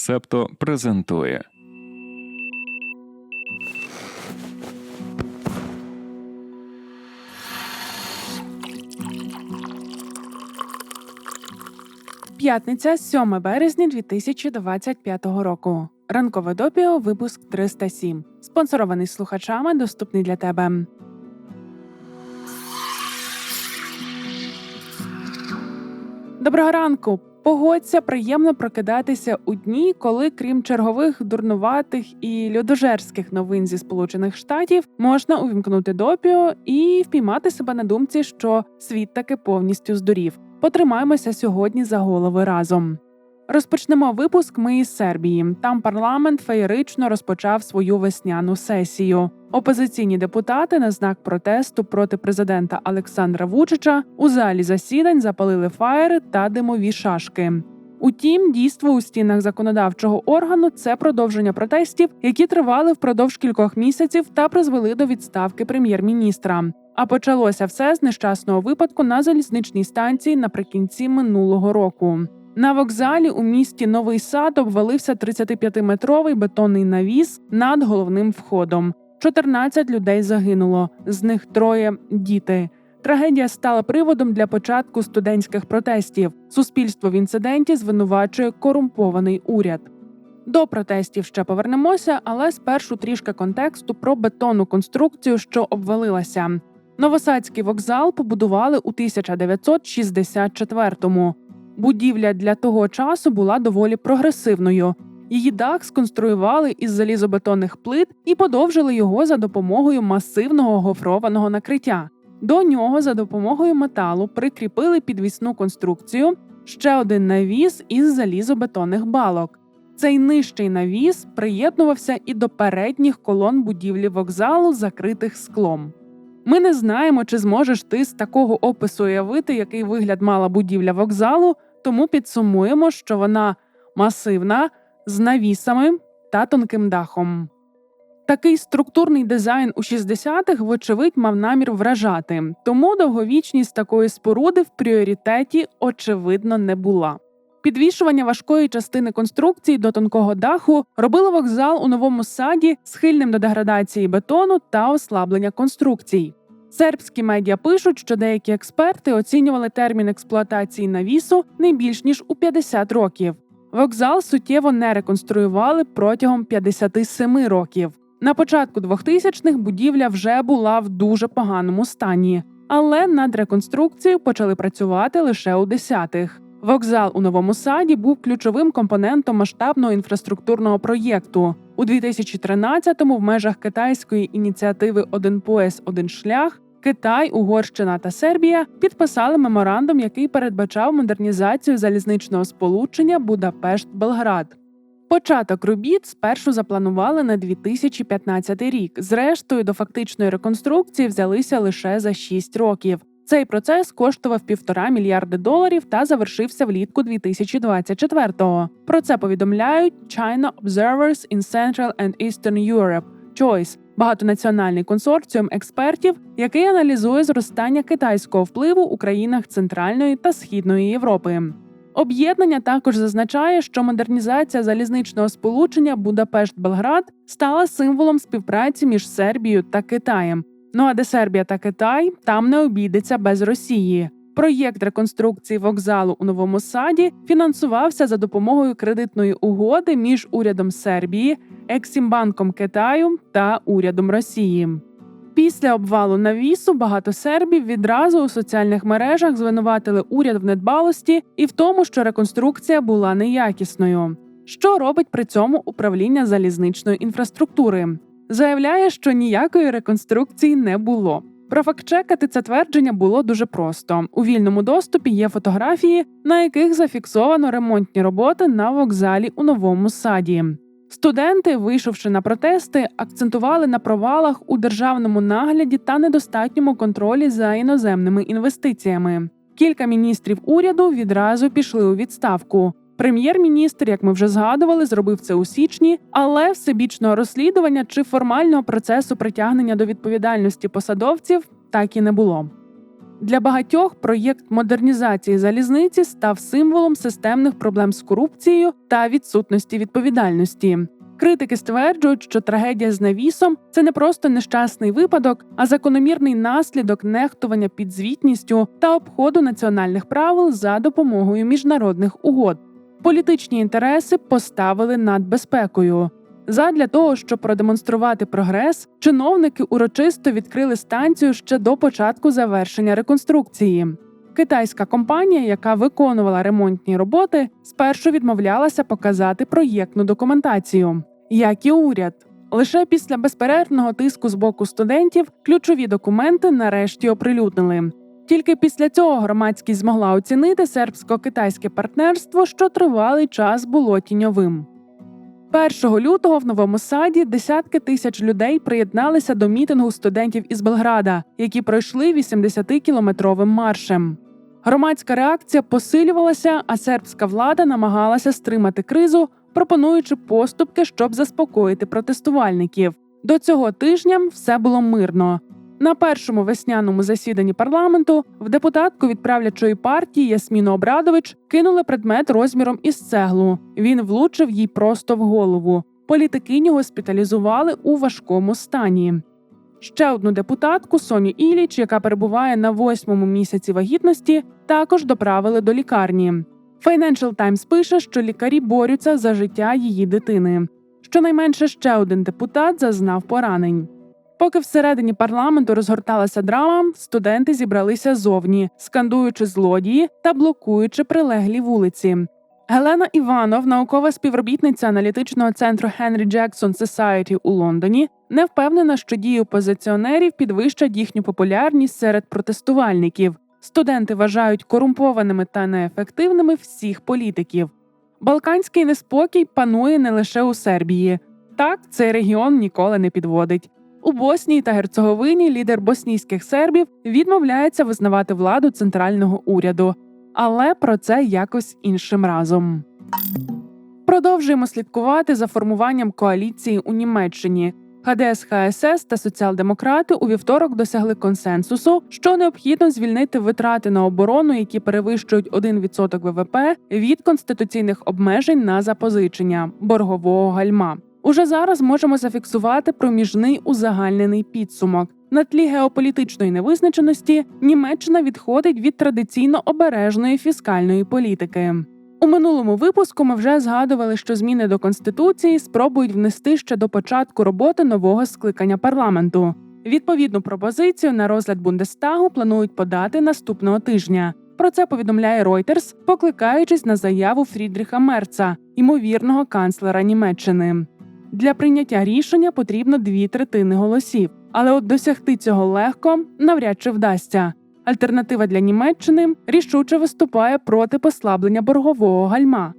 Септо презентує. П'ятниця, 7 березня 2025 року. Ранкове допіо, випуск 307. Спонсорований слухачами, доступний для тебе. Доброго ранку. Погодься, приємно прокидатися у дні, коли, крім чергових дурнуватих і людожерських новин зі Сполучених Штатів, можна увімкнути допіо і впіймати себе на думці, що світ таки повністю здурів. Потримаємося сьогодні за голови разом. Розпочнемо випуск ми із Сербії. Там парламент феєрично розпочав свою весняну сесію. Опозиційні депутати на знак протесту проти президента Олександра Вучича у залі засідань запалили фаєри та димові шашки. Утім, дійство у стінах законодавчого органу це продовження протестів, які тривали впродовж кількох місяців та призвели до відставки прем'єр-міністра. А почалося все з нещасного випадку на залізничній станції наприкінці минулого року. На вокзалі у місті Новий Сад обвалився 35-метровий бетонний навіс над головним входом. 14 людей загинуло, з них троє діти. Трагедія стала приводом для початку студентських протестів. Суспільство в інциденті звинувачує корумпований уряд. До протестів ще повернемося, але спершу трішки контексту про бетонну конструкцію, що обвалилася. Новосадський вокзал побудували у 1964-му. Будівля для того часу була доволі прогресивною. Її дах сконструювали із залізобетонних плит і подовжили його за допомогою масивного гофрованого накриття. До нього за допомогою металу прикріпили підвісну конструкцію, ще один навіс із залізобетонних балок. Цей нижчий навіс приєднувався і до передніх колон будівлі вокзалу, закритих склом. Ми не знаємо, чи зможеш ти з такого опису уявити, який вигляд мала будівля вокзалу, тому підсумуємо, що вона масивна, з навісами та тонким дахом. Такий структурний дизайн у 60-х, вочевидь, мав намір вражати, тому довговічність такої споруди в пріоритеті очевидно не була. Підвішування важкої частини конструкції до тонкого даху робило вокзал у новому саді схильним до деградації бетону та ослаблення конструкцій. Сербські медіа пишуть, що деякі експерти оцінювали термін експлуатації навісу не більш ніж у 50 років. Вокзал суттєво не реконструювали протягом 57 років. На початку 2000-х будівля вже була в дуже поганому стані, але над реконструкцією почали працювати лише у 10-х. Вокзал у новому саді був ключовим компонентом масштабного інфраструктурного проєкту. У 2013-му в межах китайської ініціативи Один пояс, один шлях Китай, Угорщина та Сербія підписали меморандум, який передбачав модернізацію залізничного сполучення Будапешт-Белград. Початок робіт спершу запланували на 2015 рік. Зрештою, до фактичної реконструкції взялися лише за 6 років. Цей процес коштував півтора мільярди доларів та завершився влітку 2024-го. Про це повідомляють China Observers in Central and Eastern Europe – CHOICE – багатонаціональний консорціум експертів, який аналізує зростання китайського впливу у країнах Центральної та Східної Європи. Об'єднання також зазначає, що модернізація залізничного сполучення Будапешт-Белград стала символом співпраці між Сербією та Китаєм. Ну а де Сербія та Китай там не обійдеться без Росії. Проєкт реконструкції вокзалу у новому саді фінансувався за допомогою кредитної угоди між урядом Сербії, Ексімбанком Китаю та урядом Росії. Після обвалу навісу багато сербів відразу у соціальних мережах звинуватили уряд в недбалості і в тому, що реконструкція була неякісною. Що робить при цьому управління залізничної інфраструктури? Заявляє, що ніякої реконструкції не було. Профактчекати це твердження було дуже просто. У вільному доступі є фотографії, на яких зафіксовано ремонтні роботи на вокзалі у новому саді. Студенти, вийшовши на протести, акцентували на провалах у державному нагляді та недостатньому контролі за іноземними інвестиціями. Кілька міністрів уряду відразу пішли у відставку. Прем'єр-міністр, як ми вже згадували, зробив це у січні, але всебічного розслідування чи формального процесу притягнення до відповідальності посадовців так і не було. Для багатьох проєкт модернізації залізниці став символом системних проблем з корупцією та відсутності відповідальності. Критики стверджують, що трагедія з навісом це не просто нещасний випадок, а закономірний наслідок нехтування підзвітністю та обходу національних правил за допомогою міжнародних угод. Політичні інтереси поставили над безпекою. Задля того, щоб продемонструвати прогрес, чиновники урочисто відкрили станцію ще до початку завершення реконструкції. Китайська компанія, яка виконувала ремонтні роботи, спершу відмовлялася показати проєктну документацію, як і уряд. Лише після безперервного тиску з боку студентів ключові документи нарешті оприлюднили. Тільки після цього громадськість змогла оцінити сербсько-китайське партнерство, що тривалий час було тіньовим. 1 лютого в новому саді десятки тисяч людей приєдналися до мітингу студентів із Белграда, які пройшли 80-кілометровим маршем. Громадська реакція посилювалася, а сербська влада намагалася стримати кризу, пропонуючи поступки, щоб заспокоїти протестувальників. До цього тижня все було мирно. На першому весняному засіданні парламенту в депутатку від правлячої партії Ясміну Обрадович кинули предмет розміром із цеглу. Він влучив їй просто в голову. Політикиню госпіталізували у важкому стані. Ще одну депутатку Соню Іліч, яка перебуває на восьмому місяці вагітності, також доправили до лікарні. Financial Times пише, що лікарі борються за життя її дитини. Щонайменше ще один депутат зазнав поранень. Поки всередині парламенту розгорталася драма, студенти зібралися зовні, скандуючи злодії та блокуючи прилеглі вулиці. Гелена Іванов, наукова співробітниця аналітичного центру Henry Jackson Society у Лондоні, не впевнена, що дії опозиціонерів підвищать їхню популярність серед протестувальників. Студенти вважають корумпованими та неефективними всіх політиків. Балканський неспокій панує не лише у Сербії. Так, цей регіон ніколи не підводить. У Боснії та Герцеговині лідер боснійських сербів відмовляється визнавати владу центрального уряду, але про це якось іншим разом. Продовжуємо слідкувати за формуванням коаліції у Німеччині. ХДС, ХСС та соціал-демократи у вівторок досягли консенсусу, що необхідно звільнити витрати на оборону, які перевищують 1% ВВП від конституційних обмежень на запозичення боргового гальма. Уже зараз можемо зафіксувати проміжний узагальнений підсумок. На тлі геополітичної невизначеності Німеччина відходить від традиційно обережної фіскальної політики. У минулому випуску ми вже згадували, що зміни до конституції спробують внести ще до початку роботи нового скликання парламенту. Відповідну пропозицію на розгляд Бундестагу планують подати наступного тижня. Про це повідомляє Reuters, покликаючись на заяву Фрідріха Мерца, ймовірного канцлера Німеччини. Для прийняття рішення потрібно дві третини голосів, але от досягти цього легко навряд чи вдасться. Альтернатива для Німеччини рішуче виступає проти послаблення боргового гальма.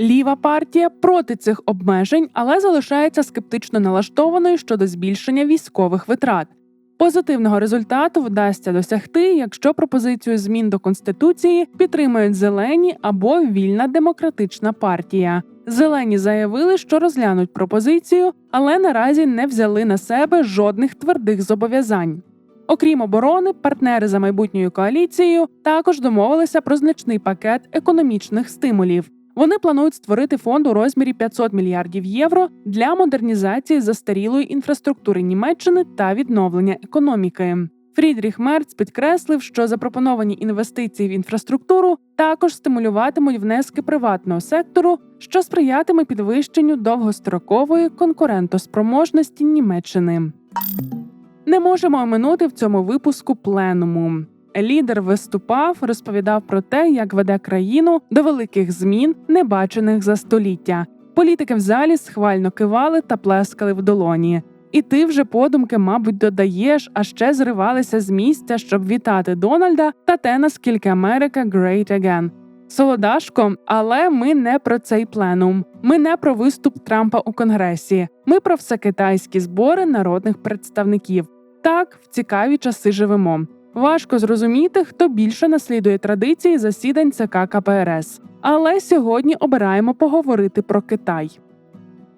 Ліва партія проти цих обмежень, але залишається скептично налаштованою щодо збільшення військових витрат. Позитивного результату вдасться досягти, якщо пропозицію змін до конституції підтримують зелені або вільна демократична партія. Зелені заявили, що розглянуть пропозицію, але наразі не взяли на себе жодних твердих зобов'язань. Окрім оборони, партнери за майбутньою коаліцією також домовилися про значний пакет економічних стимулів. Вони планують створити фонд у розмірі 500 мільярдів євро для модернізації застарілої інфраструктури Німеччини та відновлення економіки. Фрідріх Мерц підкреслив, що запропоновані інвестиції в інфраструктуру також стимулюватимуть внески приватного сектору, що сприятиме підвищенню довгострокової конкурентоспроможності Німеччини. Не можемо оминути в цьому випуску пленуму. Лідер виступав, розповідав про те, як веде країну до великих змін, небачених за століття. Політики в залі схвально кивали та плескали в долоні. І ти вже подумки, мабуть, додаєш, а ще зривалися з місця, щоб вітати Дональда та те, наскільки Америка great again. Солодашко, але ми не про цей пленум. Ми не про виступ Трампа у Конгресі. Ми про всекитайські збори народних представників. Так, в цікаві часи живемо. Важко зрозуміти, хто більше наслідує традиції засідань ЦК КПРС. Але сьогодні обираємо поговорити про Китай.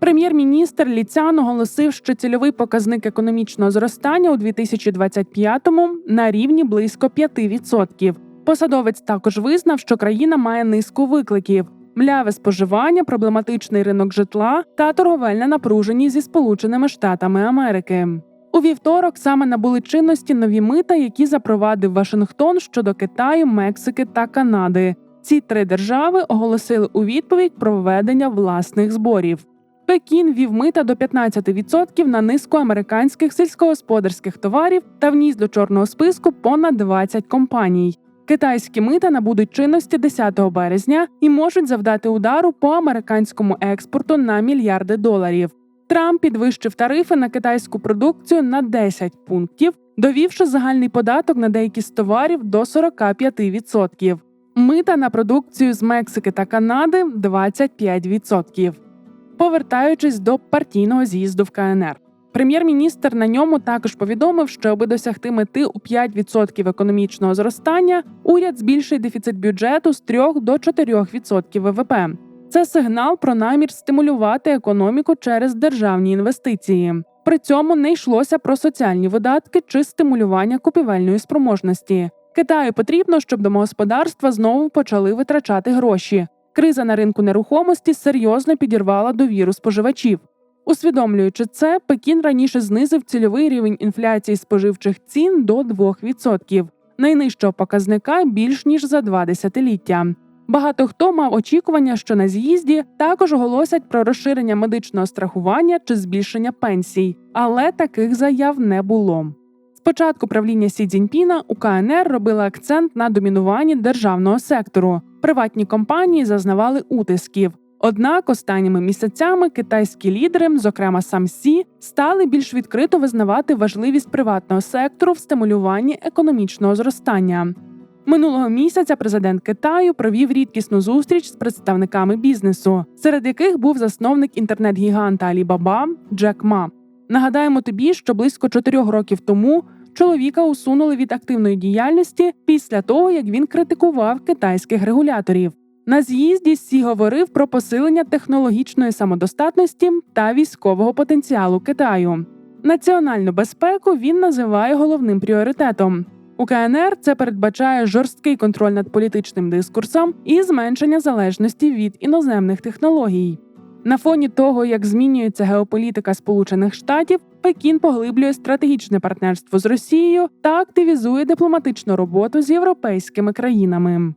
Прем'єр-міністр Ліцян оголосив, що цільовий показник економічного зростання у 2025-му на рівні близько 5%. Посадовець також визнав, що країна має низку викликів: мляве споживання, проблематичний ринок житла та торговельна напруженість зі Сполученими Штатами Америки. У вівторок саме набули чинності нові мита, які запровадив Вашингтон щодо Китаю, Мексики та Канади. Ці три держави оголосили у відповідь про введення власних зборів. Пекін вів мита до 15% на низку американських сільськогосподарських товарів та вніс до чорного списку понад 20 компаній. Китайські мита набудуть чинності 10 березня і можуть завдати удару по американському експорту на мільярди доларів. Трамп підвищив тарифи на китайську продукцію на 10 пунктів, довівши загальний податок на деякі з товарів до 45%. Мита на продукцію з Мексики та Канади 25%. Повертаючись до партійного з'їзду в КНР. Прем'єр-міністр на ньому також повідомив, що аби досягти мети у 5% економічного зростання, уряд збільшить дефіцит бюджету з 3 до 4% ВВП. Це сигнал про намір стимулювати економіку через державні інвестиції. При цьому не йшлося про соціальні видатки чи стимулювання купівельної спроможності. Китаю потрібно, щоб домогосподарства знову почали витрачати гроші. Криза на ринку нерухомості серйозно підірвала довіру споживачів. Усвідомлюючи це, Пекін раніше знизив цільовий рівень інфляції споживчих цін до 2%, найнижчого показника більш ніж за два десятиліття. Багато хто мав очікування, що на з'їзді також оголосять про розширення медичного страхування чи збільшення пенсій, але таких заяв не було. Спочатку правління Сі Цзіньпіна у КНР робили акцент на домінуванні державного сектору. Приватні компанії зазнавали утисків. Однак останніми місяцями китайські лідери, зокрема сам Сі, стали більш відкрито визнавати важливість приватного сектору в стимулюванні економічного зростання. Минулого місяця президент Китаю провів рідкісну зустріч з представниками бізнесу, серед яких був засновник інтернет-гіганта Alibaba Джек Ма. Нагадаємо тобі, що близько чотирьох років тому чоловіка усунули від активної діяльності після того, як він критикував китайських регуляторів. На з'їзді Сі говорив про посилення технологічної самодостатності та військового потенціалу Китаю. Національну безпеку він називає головним пріоритетом. У КНР це передбачає жорсткий контроль над політичним дискурсом і зменшення залежності від іноземних технологій. На фоні того, як змінюється геополітика Сполучених Штатів, Пекін поглиблює стратегічне партнерство з Росією та активізує дипломатичну роботу з європейськими країнами.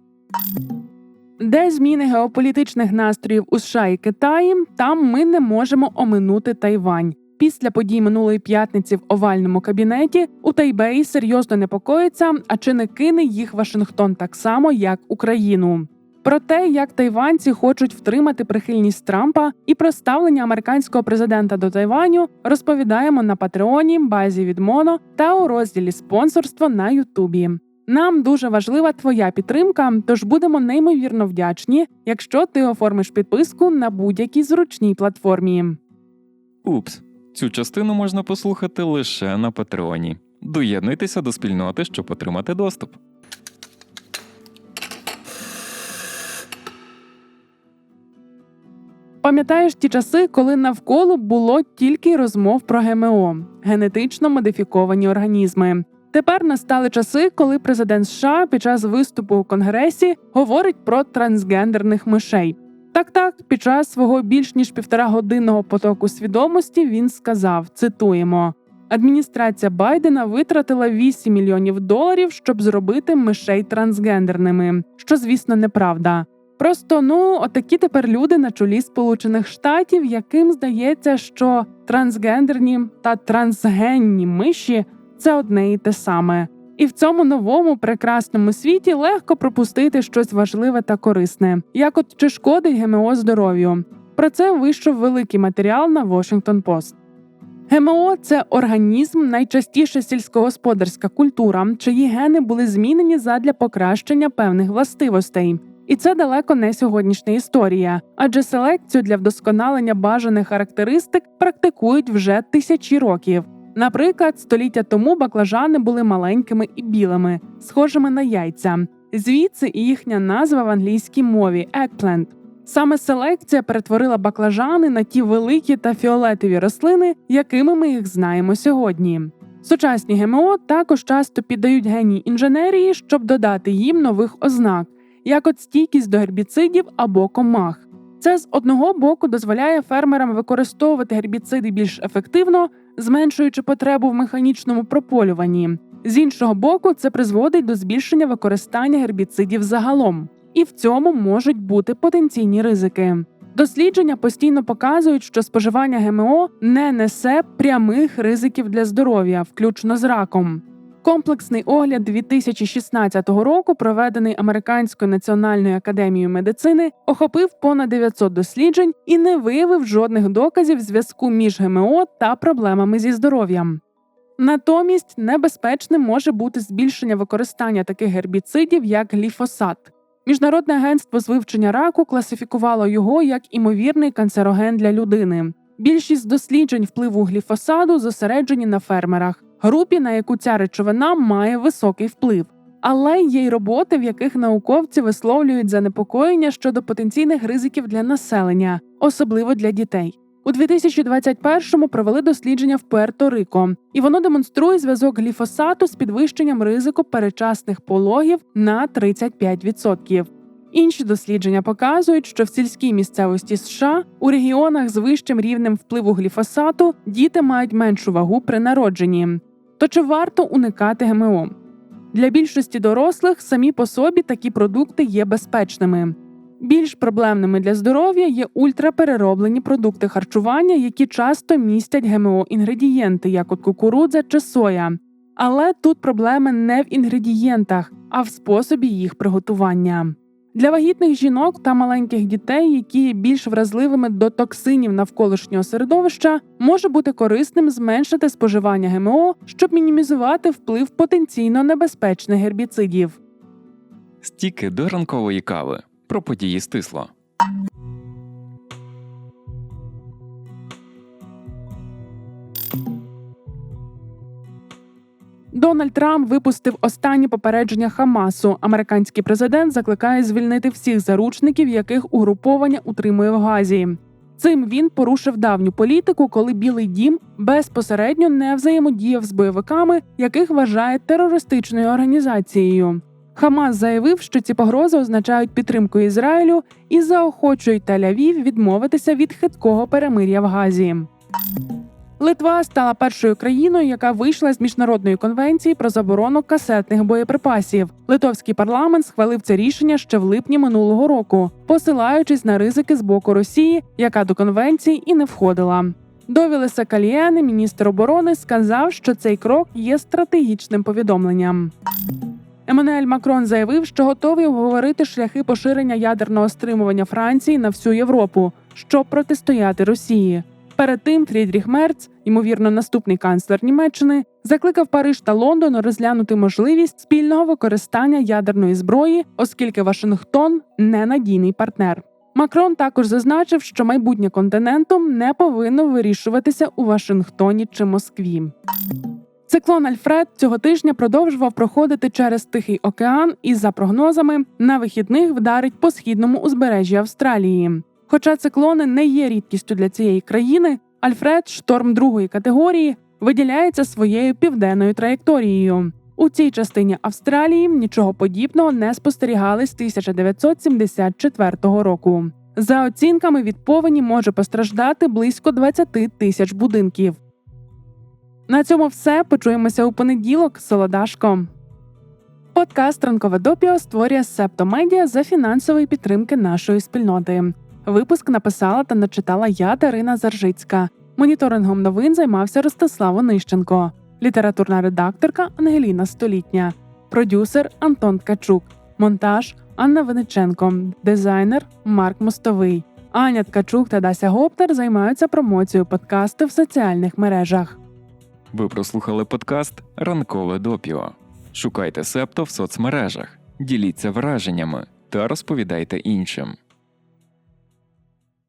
Де зміни геополітичних настроїв у США і Китаї, там ми не можемо оминути Тайвань. Після подій минулої п'ятниці в овальному кабінеті у Тайбеї серйозно непокоїться, а чи не кине їх Вашингтон так само, як Україну. Про те, як тайванці хочуть втримати прихильність Трампа і про ставлення американського президента до Тайваню, розповідаємо на Патреоні, базі від Моно та у розділі спонсорство на Ютубі. Нам дуже важлива твоя підтримка, тож будемо неймовірно вдячні, якщо ти оформиш підписку на будь-якій зручній платформі. Упс, цю частину можна послухати лише на Патреоні. Доєднуйтеся до спільноти, щоб отримати доступ. Пам'ятаєш ті часи, коли навколо було тільки розмов про ГМО генетично модифіковані організми. Тепер настали часи, коли президент США під час виступу у Конгресі говорить про трансгендерних мишей. Так, так, під час свого більш ніж півтора годинного потоку свідомості він сказав: цитуємо. Адміністрація Байдена витратила 8 мільйонів доларів, щоб зробити мишей трансгендерними, що, звісно, неправда. Просто ну, отакі тепер люди на чолі Сполучених Штатів, яким здається, що трансгендерні та трансгенні миші це одне і те саме. І в цьому новому прекрасному світі легко пропустити щось важливе та корисне, як от чи шкодить ГМО здоров'ю. Про це вийшов великий матеріал на Washington Post. ГМО це організм, найчастіше сільськогосподарська культура, чиї гени були змінені задля покращення певних властивостей. І це далеко не сьогоднішня історія, адже селекцію для вдосконалення бажаних характеристик практикують вже тисячі років. Наприклад, століття тому баклажани були маленькими і білими, схожими на яйця. Звідси і їхня назва в англійській мові eggplant. Саме селекція перетворила баклажани на ті великі та фіолетові рослини, якими ми їх знаємо сьогодні. Сучасні ГМО також часто піддають геній інженерії, щоб додати їм нових ознак, як от стійкість до гербіцидів або комах. Це з одного боку дозволяє фермерам використовувати гербіциди більш ефективно, зменшуючи потребу в механічному прополюванні. З іншого боку, це призводить до збільшення використання гербіцидів загалом, і в цьому можуть бути потенційні ризики. Дослідження постійно показують, що споживання ГМО не несе прямих ризиків для здоров'я, включно з раком. Комплексний огляд 2016 року, проведений Американською національною академією медицини, охопив понад 900 досліджень і не виявив жодних доказів зв'язку між ГМО та проблемами зі здоров'ям. Натомість небезпечним може бути збільшення використання таких гербіцидів, як гліфосат. Міжнародне агентство з вивчення раку класифікувало його як імовірний канцероген для людини. Більшість досліджень впливу гліфосаду зосереджені на фермерах, групі, на яку ця речовина має високий вплив. Але є й роботи, в яких науковці висловлюють занепокоєння щодо потенційних ризиків для населення, особливо для дітей. У 2021-му провели дослідження в Пуерто-Рико, і воно демонструє зв'язок гліфосату з підвищенням ризику передчасних пологів на 35%. Інші дослідження показують, що в сільській місцевості США у регіонах з вищим рівнем впливу гліфосату діти мають меншу вагу при народженні. То чи варто уникати ГМО? Для більшості дорослих самі по собі такі продукти є безпечними. Більш проблемними для здоров'я є ультраперероблені продукти харчування, які часто містять ГМО інгредієнти, як от кукурудза чи соя. Але тут проблема не в інгредієнтах, а в способі їх приготування. Для вагітних жінок та маленьких дітей, які є більш вразливими до токсинів навколишнього середовища, може бути корисним зменшити споживання ГМО, щоб мінімізувати вплив потенційно небезпечних гербіцидів. Стіки до ранкової кави про події стисло. Дональд Трамп випустив останні попередження Хамасу. Американський президент закликає звільнити всіх заручників, яких угруповання утримує в Газі. Цим він порушив давню політику, коли Білий Дім безпосередньо не взаємодіяв з бойовиками, яких вважає терористичною організацією. Хамас заявив, що ці погрози означають підтримку Ізраїлю і заохочують Тель-Авів відмовитися від хиткого перемир'я в Газі. Литва стала першою країною, яка вийшла з міжнародної конвенції про заборону касетних боєприпасів. Литовський парламент схвалив це рішення ще в липні минулого року, посилаючись на ризики з боку Росії, яка до конвенції і не входила. Довіле Сакалієни, міністр оборони, сказав, що цей крок є стратегічним повідомленням. Еммануель Макрон заявив, що готовий обговорити шляхи поширення ядерного стримування Франції на всю Європу, щоб протистояти Росії. Перед тим Фрідріх Мерц, ймовірно, наступний канцлер Німеччини, закликав Париж та Лондон розглянути можливість спільного використання ядерної зброї, оскільки Вашингтон ненадійний партнер. Макрон також зазначив, що майбутнє континенту не повинно вирішуватися у Вашингтоні чи Москві. Циклон Альфред цього тижня продовжував проходити через Тихий океан і, за прогнозами, на вихідних вдарить по східному узбережжі Австралії. Хоча циклони не є рідкістю для цієї країни, Альфред, шторм другої категорії, виділяється своєю південною траєкторією. У цій частині Австралії нічого подібного не спостерігали з 1974 року. За оцінками від повені може постраждати близько 20 тисяч будинків. На цьому все. Почуємося у понеділок. Солодашко. Подкаст Ранкове допіо створює Септомедіа за фінансової підтримки нашої спільноти. Випуск написала та начитала я Дарина Заржицька. Моніторингом новин займався Ростислав Онищенко, літературна редакторка Ангеліна Столітня, продюсер Антон Ткачук, монтаж Анна Вениченко, дизайнер Марк Мостовий. Аня Ткачук та Дася Гоптер займаються промоцією подкасту в соціальних мережах. Ви прослухали подкаст Ранкове допіо. Шукайте септо в соцмережах, діліться враженнями та розповідайте іншим.